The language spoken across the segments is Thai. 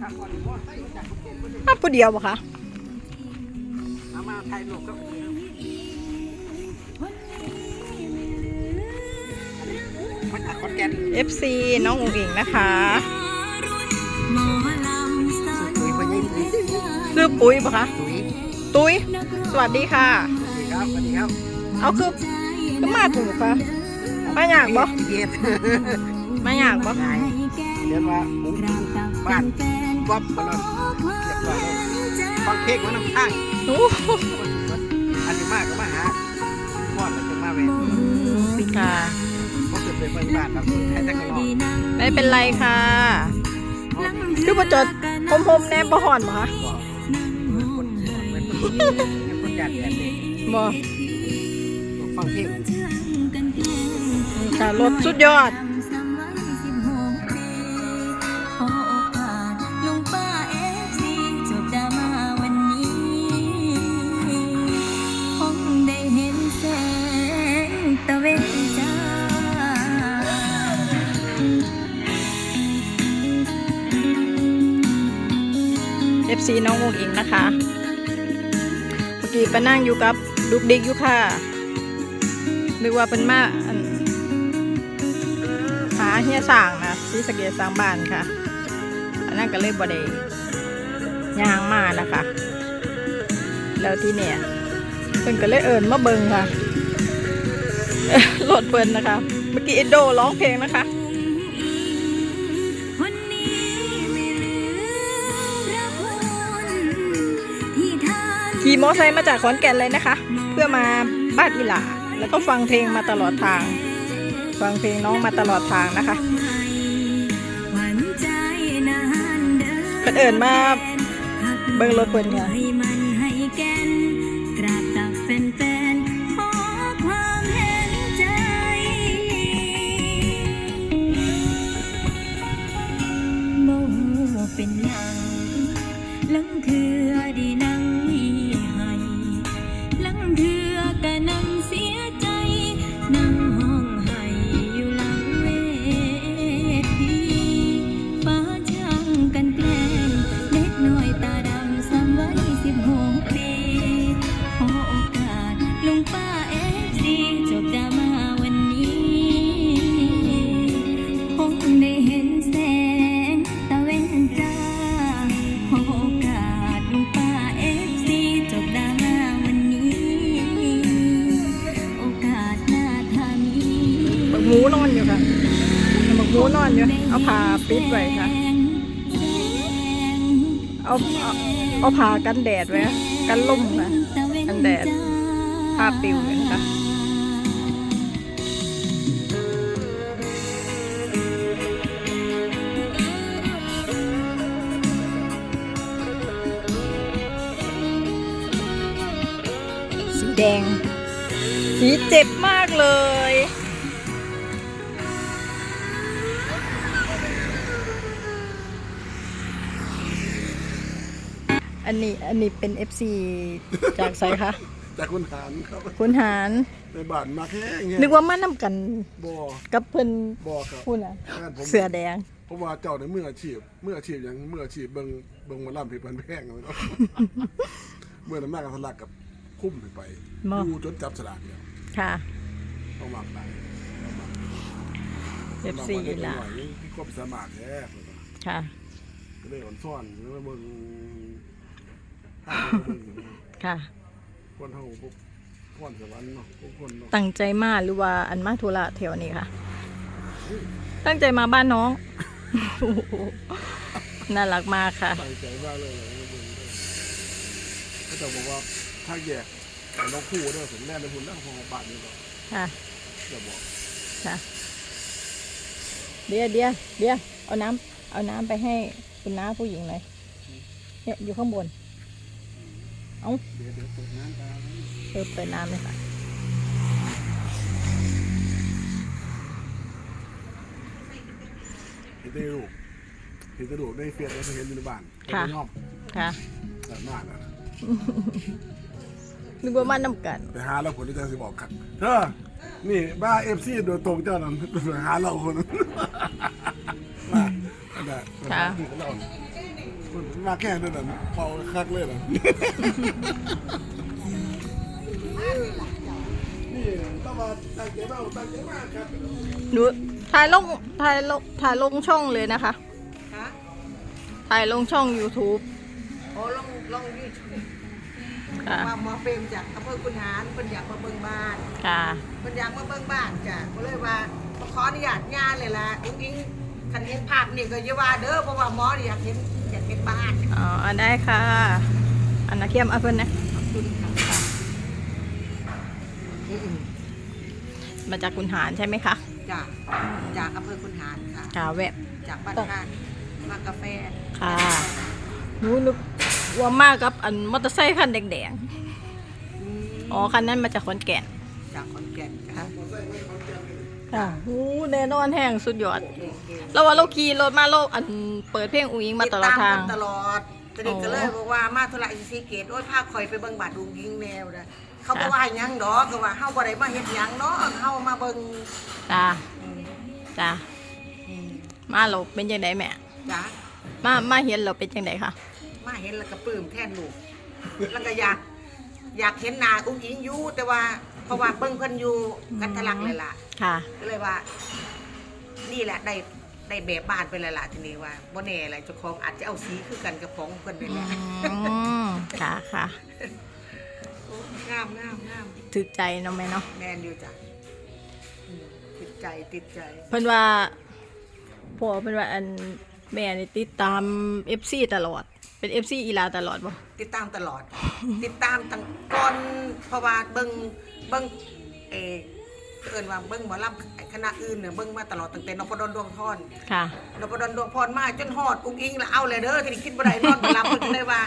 มาผู้เดียวบ่คะเอามาถ่ายรูปก็มาจากขอนแก่น FC น้องอุ๋งอิงนะคะสุยพยิงสุยคือปุ๋ยบ่คะสุยตุ้ยสวัสดีค่ะสวัสดีครับสวัสดีครับเอาคือคือมาถูกคะมาอยากบ่เย็ดมาอยากบ่ไงเรียนว่าหมุ้งบ้าน วับมาแล้วเรียบร้อยแล้วฟังเพลงมาน้ำข้างโอ้อันนี้มากก็มาหาพ่อเราจะมาเวรค่ะก็เกิดเป็นเมืองบ้านครับใครจะกันรอไม่เป็นไรค่ะคือบ่จดพมๆแนบบ่ฮ้อนบ่คะคนเป็นคนเป็นคนจัดแบบนี้บ่ฟังเพลงค่ะรถสุดยอด FC น้องอุ๋งอิงนะคะ เมื่อกี้ไปนั่งอยู่กับดุกดิกอยู่ค่ะนึกว่าเป็นมาหาเฮียสางนะที่สะเกตสร้างบ้านค่ะอันนั้นก็เลยบ่ได้ย่างมานะคะ แล้วที่เนี่ยเพิ่นก็เลยเอิญมาเบิงค่ะรถเพิ่นนะคะ เมื่อกี้เอ็นโดร้องเพลงนะคะ ขี่มอไซค์มาจากขอนแก่นเลยนะคะ เพื่อมาบ้านอีหลาแล้วก็ฟังเพลงมาตลอดทาง ฟังเพลงน้องมาตลอดทางนะคะเดินเพิ่นเอิญมาเบิ่งรถเพิ่นค่ะให้มันให้แก่นกราบตักแฟนๆขอความเห็นใจโมเป็นหยังลังเถือดีนั่ง อนอยู่เอาผ้าปิดไว้ค่ะ เอาเอาเอาผ้ากันแดดไว้กันลมค่ะกันแดดผ้าปิวเลยนะคะสีแดงสีเจ็บมากเลย อันนี้อันนี้เป็น FC จากไสคะจากคุณหารครับคุณหารในบ้านมาแค่เงี้ยนึกว่ามานํกันบอกับเพิ่นบอครับพูดน่ะแม่นผมเสือแดงเพราะว่าเจ้าในยมืออาชีพมืออาชีพอย่างมืออาชีพเบิ่งเบิ่งหมาล่ำเพลินแพงเลยเนาะเมื่อนั้นแม่กับสลักกับคุ้มไปบ่ดูจนจับสลากเนี่ยค่ะต้องมาไป FC ล่ะที่ก็เป็นสมัครแท้ค่ะก็เลยอ่อนซ่อนแล้วเบิ่งห้าเบิ่ง ค่ะ คนเฮาพวกคนสวรรค์เนาะพวกคนเนาะตั้งใจมาหรือว่าอันมาธุระแถวนี้ค่ะ ตั้งใจมาบ้านน้องน่ารักมากค่ะ ตั้งใจมากเลยเลยเบิ่งเด้อก็จะบอกว่าถ้าแยกไอ้น้องคู่เนี่ยผมแน่ในหุ่นแล้วของบาทนี่ก็ค่ะ จะบอกค่ะ เดี๋ยวเดี๋ยวเดี๋ยวเอาน้ำเอาน้ำไปให้คุณน้าผู้หญิงหน่อยเนี่ยอยู่ข้างบน เอาเดี๋ยวเดี๋ยวเปิดน้ำตาเปิดเปิดน้ำเลยค่ะเห็นได้ลูกเห็นกระดูกได้เฟียดแล้วเห็นอยู่ในบ้านค่ะเป็นย่อมค่ะแต่มากนะนึกว่ามาน้ำกัน ไปหาเราผลที่จะสิบอกครับเธอนี่บ้าเอฟซีโดยตรงเจ้านั้นไปหาเราคนนั้นมาอันนั้นค่ะ เรา มาแค่นั้นน่ะเป่าคักเลยน่ะนี่ต้องมาตั้งใจมากตั้งใจมากครับหนูถ่ายลงถ่ายลงถ่ายลงช่องเลยนะคะ ฮะถ่ายลงช่อง YouTube โอ้ลองลองยูทูบค่ะว่าหมอเปรมจากอำเภอคุนหารเพิ่นอยากมาเบิ่งบ้านค่ะ เพิ่นอยากมาเบิ่งบ้านจ้ะก็เลยว่ามาขออนุญาตญาเลยล่ะอุ้งอิงคันเห็นภาพนี่ก็อย่าว่าเด้อเพราะว่าหมอนี่อยากเห็นอยาก เห็นบ้านอ๋อได้ค่ะ อันนาเทียมเอาเพิ่นนะขอบคุณค่ะอืมมาจากคุณหารใช่ไหมคะจ้ะจากอำเภอคุนหารค่ะค่ะแวบจากบ้านข้างมากาแฟค่ะหนูนึกว่ามากกับอันมอเตอร์ไซค์คันแดงอืมๆอ๋อคันนั้นมาจากขอนแก่นจากขอนแก่นค่ะ ค่ะหูแน่นอนแห้งสุดยอดเก่งๆแล้วว่าเราขี่รถมาเราอันเปิดเพลงอุ้งอิงมาตลอดทาง ติตมกันตลอดตอนนี้ก็เลยบอกว่ามาธุระอินซีเกตโอ้ยพาคอยไปเบิ่งบาดดุงยิงแนวนะเขาบอกว่าหยังดอกก็ว่าเฮาบ่ได้มาเฮ็ดหยังเนาะเฮามาเบิ่งจ้าอืมจ้าอืมมาเราเป็นยังไงแม่ จ้ะมามาเห็นเราเป็นยังไงคะมาเห็นแล้วก็ปลื้มแทนลูกแล้วก็อยากอยากเห็นหน้าอุ้งอิงอยู่แต่ว่าเพราะว่าเบิ่งเพิ่นอยู่กันทะลักเลยล่ะ ค่ะ ก็เลยว่า นี่แหละได้ได้แบบบ้านไปแล้วล่ะทีนี้ว่าบ่แน่แหละเจ้าของอาจจะเอาสีคือกันกับของเพิ่นนี่แหละอืมค่ะค่ะโอ้งามงามงามถึกใจเนาะแม่เนาะแมนอยู่จ้ะอืมติดใจติดใจ เพิ่นว่าพ่อเพิ่นว่าอันแม่นี่ติดตาม FC ตลอด เป็น FC อีลาตลอดบ่ติดตามตลอด ติดตามตั้งก่อนเพราะว่าเบิ่งเบิ่งเออ เอิ้นว่าเบิ่งหมอลำคณะอื่นเนี่ยเบิ่งมาตลอดตั้งแต่นพดลดวงพรค่ะนพดลดวงพรมาจนฮอดอุ้งอิงแล้วเอาเลยเด้อที่คิดบ่ได้นอนบ่หลับเพิ่นก็เลยว่า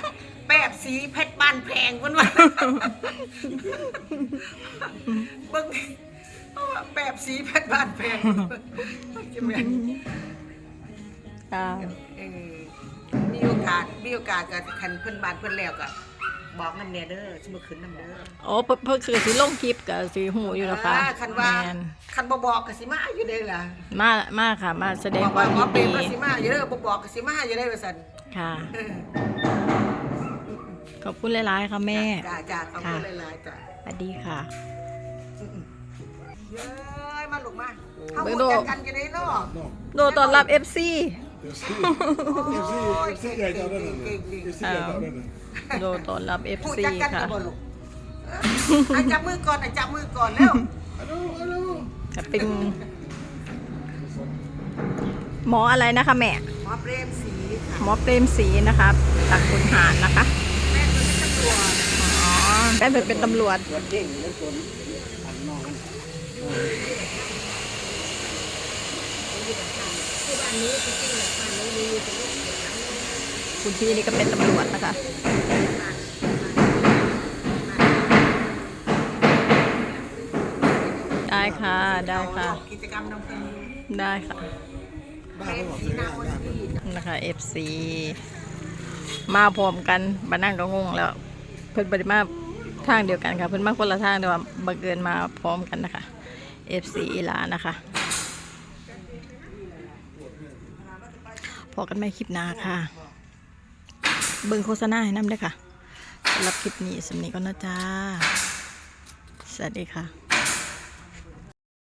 แป๊บสีเพชรบ้านแพงเพิ่นว่าเบิ่งเอาว่าแป๊บสีเพชรบ้านแพงจะแม่นค่ะเออมีโอกาสมีโอกาสกับคันเพื่อนบ้านเพื่อนแล้วก็ บอกน้ำเนเด้อชิมาขึ้นน้ำเด้อโอ้เพิ่นเพิ่นคือสิลงคลิปก็สิหูอยู่แล้วค่ะอ่าคันว่าแม่นคันบ่บอกก็สิมาอยู่ได้อล่ะมามาค่ะ มาแสดงบอกคว่าวามหมยิอนเปรดีมก็สิมาอยู่เด้อบ่บอกก็สิมาอยู่ได้อว่าซั่นค่ะ เออขอบคุณหลายๆค่ะแม่ จ้าจ้าขอบคุณค่ะหลายๆจ้าสวัสดีค่ะ เย้ยมาลูกมาเฮาเบิ่งรู้ดูจักกันจะได้เนาะเนาะโดต้อนรับ FC เอฟซีเอฟซีเอฟซีใหญ่เจ้านั่นน่ะเอฟซีใหญ่เจ้านั่นน่ะ โดต้อนรับพูด FC จักกันค่ะก็บ่ลูกเอออะจับมือก่อนอะจับมือก่อนแล้วฮัลโหลฮัลโหลจะเป็น หมออะไรนะคะแม่ หมอเปรมศรีค่ะหมอเปรมศรีนะคะจากคุณหารนะคะ แม่เป็นตำรวจอ๋อได้เป็นเป็นตำรวจส่วนเด้งและส่วนอันนอก คุณพี่นี่ก็เป็นตำรวจนะคะได้ค่ะได้ค่ะ กิจกรรมน้ำเพลินได้ค่ะบ้าเป็นเขาบอกสีเลยนาวันที่จ้ะนะคะ FC มาพร้อมกันมานั่งก็งงแล้ว เพิ่นบริมาทางเดียวกันค่ะ เพิ่นมาคนละทางแต่ว่าบังเอิญมาพร้อมกันนะคะ FC อีหลานะคะพอกันไม่คลิปหน้าค่ะ เบิ่งโฆษณาให้น้ำด้วยค่ะสำหรับคลิปนี้สำนีก็นะจ้า สวัสดีค่ะ